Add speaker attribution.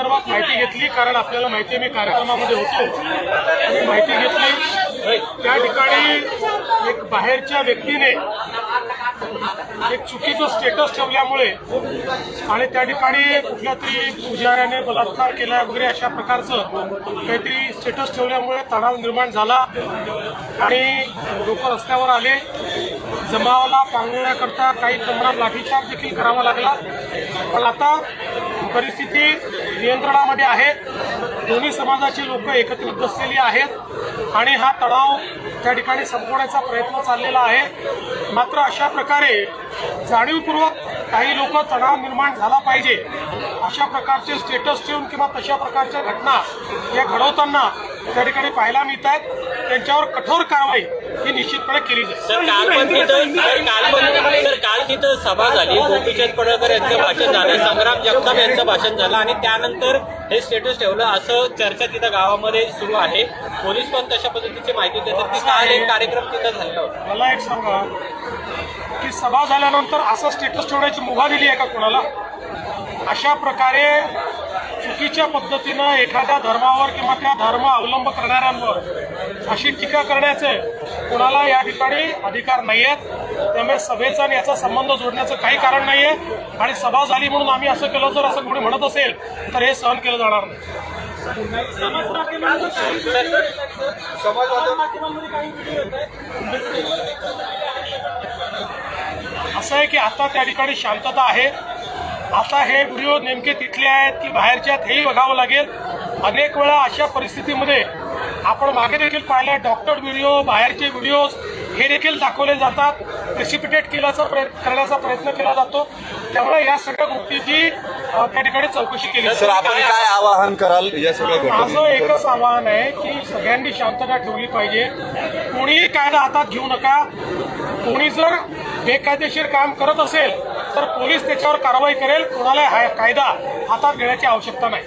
Speaker 1: संदर्भात माहिती घेतली कारण आपल्याला माहिती मी कार्यक्रमामध्ये होतो. आणि माहिती घेतली. त्या ठिकाणी एक बाहेरच्या व्यक्तीने एक चुकीचं स्टेटस ठेवल्यामुळे आणि त्या ठिकाणी कुठल्या तरी पुजाऱ्याने बलात्कार केला वगैरे अशा प्रकारचं काहीतरी स्टेटस ठेवल्यामुळे तणाव निर्माण झाला. आणि लोक रस्त्यावर आले. जमावाला पांगवण्याकरता काही प्रमाणात लाठीचार्ज देखील करावा लागला. पण आता परिस्थिती नियंत्रणामध्ये आहे दोन्ही समाजाची लोक एकत्रित बसलेली आहेत आणि हा तणाव त्या ठिकाणी संपवण्याचा प्रयत्न चाललेला आहे. मात्र अशा प्रकारे जाणीवपूर्वक काही लोक तणाव निर्माण झाला पाहिजे. अशा प्रकारचे स्टेटस ठेवून किंवा तशा प्रकारच्या घटना या घडवताना त्या ठिकाणी पाहायला मिळत आहेत त्यांच्यावर कठोर कारवाई ही निश्चितपणे केली जाईल.
Speaker 2: सर काल तिथं सर काल सभा झाली. गोपीचंद पडळकर यांचं भाषण झालं. संग्राम जगताप यांचं भाषण झालं. आणि त्यानंतर हे स्टेटस ठेवलं. असं चर्चा तिथं गावामध्ये सुरू आहे. पोलीस पण तशा पद्धतीची माहिती देतात. की काल एक कार्यक्रम तिथं झाला होता.
Speaker 1: मला एक सांगा की सभा झाल्यानंतर असं स्टेटस ठेवण्याची मुभा दिली आहे का कोणाला? अशा प्रकारे चुकीच्या पद्धतीनं एखाद्या धर्मावर किंवा त्या धर्म अवलंब करणाऱ्यांवर अशी टीका करण्याचे कुणाला या ठिकाणी अधिकार नाही आहेत त्यामुळे सभेचा आणि याचा संबंध जोडण्याचं काही कारण नाही आहे आणि सभा झाली म्हणून आम्ही असं केलं जर असं कोणी म्हणत असेल तर हे सहन केलं जाणार नाही. असं आहे की आता त्या ठिकाणी शांतता आहे. आता हे व्हिडिओ नेमके तिथले आहेत की बाहेरचे आहेत हेही बघावं लागेल. अनेक वेळा अशा परिस्थितीमध्ये आपण मागे देखील पाहिले डॉक्टर व्हिडिओ बाहेरचे व्हिडिओज हे देखील दाखवले जातात. प्रेसिपिटेट केल्याचा प्रयत्न करण्याचा प्रयत्न केला जातो. त्यामुळे या सगळ्या गोष्टीची त्या ठिकाणी चौकशी केली
Speaker 3: सर
Speaker 1: जाते.
Speaker 3: आपण काय आवाहन कराल? या सगळ्या
Speaker 1: माझं एकच आवाहन आहे की सगळ्यांनी शांतता ठेवली पाहिजे. कोणीही कायदा हातात घेऊ नका. कोणी जर बेकायदेशीर काम करत असेल तर पोलीस त्याच्यावर कारवाई करेल. कोणाला हा कायदा हातात घेण्याची आवश्यकता नाही.